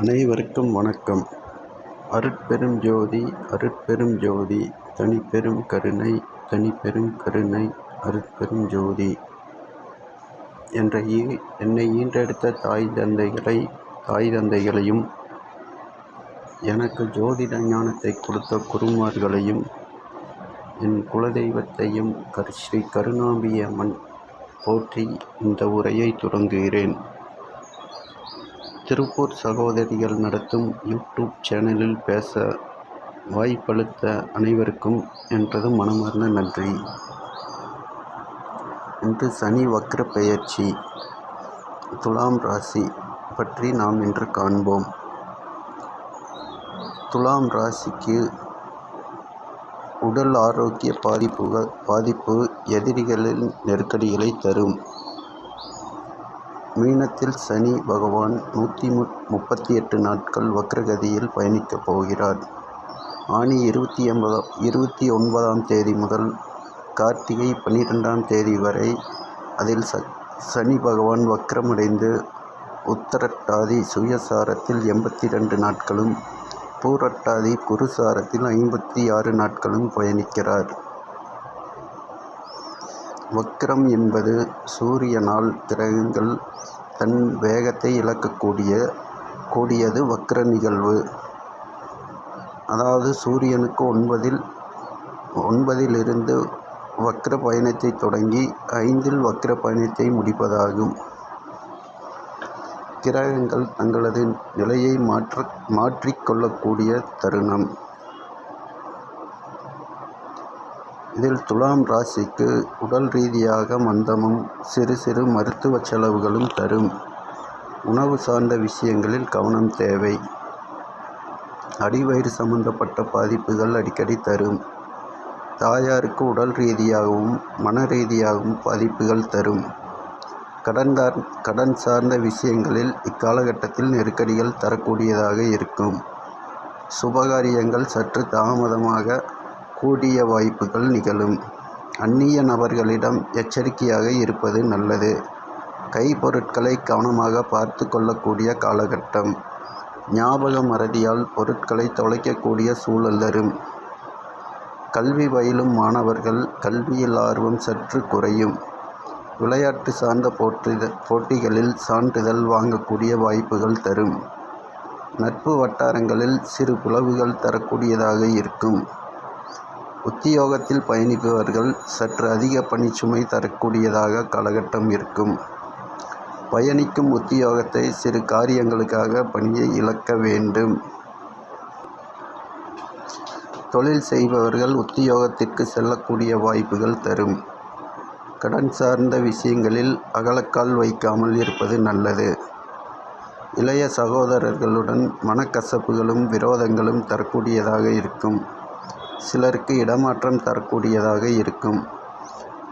அனைவருக்கும் வணக்கம். அருட்பெரும் ஜோதி அருட்பெரும் ஜோதி தனிப்பெரும் கருணை தனிப்பெரும் கருணை அருட்பெரும் ஜோதி என்ற ஈ என்னை ஈன்றெடுத்த தாய் தந்தைகளை தாய் தந்தைகளையும் எனக்கு ஜோதிட ஞானத்தை கொடுத்த குருமார்களையும் என் குலதெய்வத்தையும் கர் ஸ்ரீ கருணாம்பி அம்மன் போற்றி இந்த உரையை தொடங்குகிறேன். திருப்பூர் சகோதரிகள் நடத்தும் யூடியூப் சேனலில் பேச வாய்ப்பளித்த அனைவருக்கும் என்றது மனமார்ந்த நன்றி. இன்று சனி வக்ர பெயர்ச்சி. துலாம் ராசி பற்றி நாம் இன்று காண்போம். துலாம் ராசிக்கு உடல் ஆரோக்கிய பாதிப்புகள் பாதிப்பு எதிரிகளின் நெருக்கடிகளை தரும். மீனத்தில் சனி பகவான் நூற்றி மு முப்பத்தி எட்டு நாட்கள் வக்ரகதியில் பயணிக்கப் போகிறார். ஆணி இருபத்தி ஒன்பதா இருபத்தி ஒன்பதாம் தேதி முதல் கார்த்திகை பன்னிரெண்டாம் தேதி வரை அதில் ச சனி பகவான் வக்ரமடைந்து உத்தரட்டாதி சுயசாரத்தில் எண்பத்தி ரெண்டு நாட்களும் பூரட்டாதி குருசாரத்தில் ஐம்பத்தி ஆறு நாட்களும் பயணிக்கிறார். வக்ரம் என்பது சூரியனால் கிரகங்கள் தன் வேகத்தை இழக்கக்கூடிய கூடியது வக்ர நிகழ்வு. அதாவது சூரியனுக்கு ஒன்பதில் ஒன்பதிலிருந்து வக்ர பயணத்தை தொடங்கி ஐந்தில் வக்ர பயணத்தை முடிப்பதாகும். கிரகங்கள் தங்களது நிலையை மாற்ற மாற்றிக்கொள்ளக்கூடிய தருணம். இதில் துலாம் ராசிக்கு உடல் ரீதியாக மந்தமும் சிறு சிறு மருத்துவ செலவுகளும் தரும். உணவு சார்ந்த விஷயங்களில் கவனம் தேவை. அடிவயிறு சம்பந்தப்பட்ட பாதிப்புகள் அடிக்கடி தரும். தாயாருக்கு உடல் ரீதியாகவும் மன ரீதியாகவும் பாதிப்புகள் தரும். கடன் கடன் சார்ந்த விஷயங்களில் இக்காலகட்டத்தில் நெருக்கடிகள் தரக்கூடியதாக இருக்கும். சுபகாரியங்கள் சற்று தாமதமாக கூடிய வாய்ப்புகள் நிகழும். அந்நிய நபர்களிடம் எச்சரிக்கையாக இருப்பது நல்லது. கைப்பொருட்களை கவனமாக பார்த்து கொள்ளக்கூடிய காலகட்டம். ஞாபக மறதியால் பொருட்களை தொலைக்கக்கூடிய சூழல் தரும். கல்வி பயிலும் மாணவர்கள் கல்வியில் ஆர்வம் சற்று குறையும். விளையாட்டு சார்ந்த போட்டி போட்டிகளில் சான்றிதழ் வாங்கக்கூடிய வாய்ப்புகள் தரும். நட்பு வட்டாரங்களில் சிறு பிளவுகள் தரக்கூடியதாக இருக்கும். உத்தியோகத்தில் பயணிப்பவர்கள் சற்று அதிக பணிச்சுமை தரக்கூடியதாக காலகட்டம் இருக்கும். பயணிக்கும் உத்தியோகத்தை சிறு காரியங்களுக்காக பணியை இழக்க வேண்டும். தொழில் செய்பவர்கள் உத்தியோகத்திற்கு செல்லக்கூடிய வாய்ப்புகள் தரும். கடன் சார்ந்த விஷயங்களில் அகலக்கால் வைக்காமல் இருப்பது நல்லது. இளைய சகோதரர்களுடன் மனக்கசப்புகளும் விரோதங்களும் தரக்கூடியதாக இருக்கும். சிலருக்கு இடமாற்றம் தரக்கூடியதாக இருக்கும்.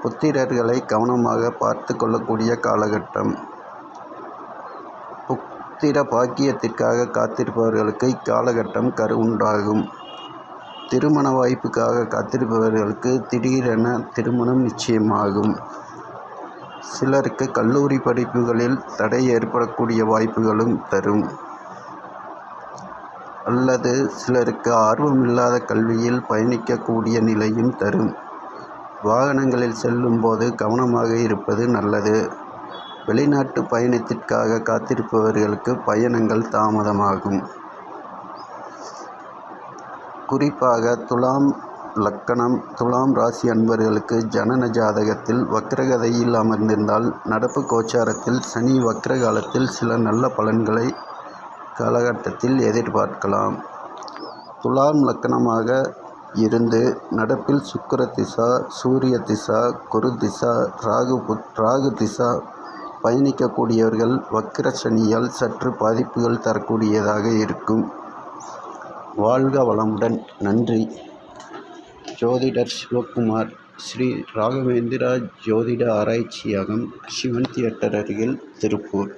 புத்திரர்களை கவனமாக பார்த்து கொள்ளக்கூடிய காலகட்டம். புத்திர பாக்கியத்திற்காக காத்திருப்பவர்களுக்கு இக்காலகட்டம் கரு உண்டாகும். திருமண வாய்ப்புக்காக காத்திருப்பவர்களுக்கு திடீரென திருமணம் நிச்சயமாகும். சிலருக்கு கல்லூரி படிப்புகளில் தடை ஏற்படக்கூடிய வாய்ப்புகளும் தரும். அல்லது சிலருக்கு ஆர்வமில்லாத கல்வியில் பயணிக்கக்கூடிய நிலையும் தரும். வாகனங்களில் செல்லும்போது கவனமாக இருப்பது நல்லது. வெளிநாட்டு பயணத்திற்காக காத்திருப்பவர்களுக்கு பயணங்கள் தாமதமாகும். குறிப்பாக துலாம் லக்கணம் துலாம் ராசி அன்பர்களுக்கு ஜனன ஜாதகத்தில் வக்ரகதையில் அமர்ந்திருந்தால் நடப்பு கோச்சாரத்தில் சனி வக்ர காலத்தில் சில நல்ல பலன்களை காலகட்டத்தில் எதிர்பார்க்கலாம். துலாம் லக்கணமாக இருந்து நடப்பில் சுக்கர திசா சூரிய திசா குரு திசா ராகு புத் ராகு திசா பயணிக்கக்கூடியவர்கள் வக்கிரசனியால் சற்று பாதிப்புகள் தரக்கூடியதாக இருக்கும். வாழ்க வளமுடன். நன்றி. ஜோதிடர் சிவகுமார் ஸ்ரீ ராகவேந்திரா ஜோதிட ஆராய்ச்சியகம் சிவன் தியேட்டர் அருகில் திருப்பூர்.